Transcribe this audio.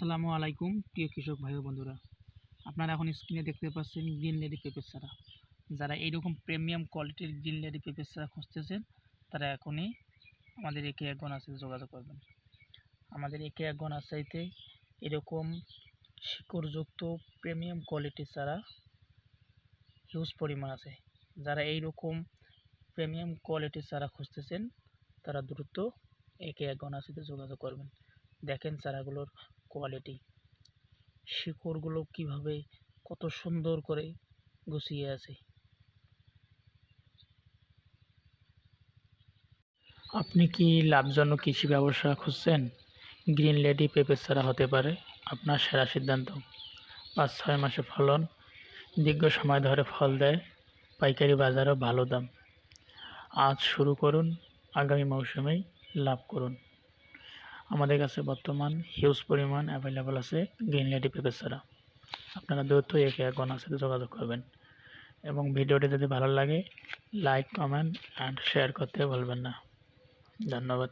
আসসালামু আলাইকুম, প্রিয় কৃষক ভাই বন্ধুরা। আপনারা এখন স্ক্রিনে দেখতে পাচ্ছেন গ্রিন লেডি পেঁপের চারা। যারা এইরকম প্রিমিয়াম কোয়ালিটির গ্রিন লেডি পেঁপের চারা খুঁজতেছেন, তারা এখনই আমাদের একে এক গণ আছে যোগাযোগ করবেন। আমাদের একে এক গণ আসাইতে এরকম শিকড়যুক্ত প্রিমিয়াম কোয়ালিটির চারা হিউজ পরিমাণ আছে। যারা এইরকম প্রিমিয়াম কোয়ালিটির চারা খুঁজতেছেন, তারা দ্রুত একে এক গণাশিতে যোগাযোগ করবেন। দেখেন চারাগুলোর কোয়ালিটি শিকড়গুলো কীভাবে কত সুন্দর করে গুছিয়ে আছে। আপনি কি লাভজনক কৃষি ব্যবসা খুঁজছেন? গ্রিন লেডি পেঁপের চারা হতে পারে, আপনার সেরা সিদ্ধান্ত। পাঁচ, ছয় মাসে ফলন, দীর্ঘ সময় ধরে ফল দেয়, পাইকারি বাজারও ভালো দাম। আজ শুরু করুন, আগামী মৌসুমেই লাভ করুন। আমাদের কাছে বর্তমান হিউজ পরিমাণ অ্যাভেলেবল আছে গ্রিন লেডি পেপার ছাড়া আপনারা দ্রুত একে এক সাথে যোগাযোগ করবেন এবং ভিডিওটি যদি ভালো লাগে লাইক কমেন্ট অ্যান্ড শেয়ার করতে ভুলবেন না। ধন্যবাদ।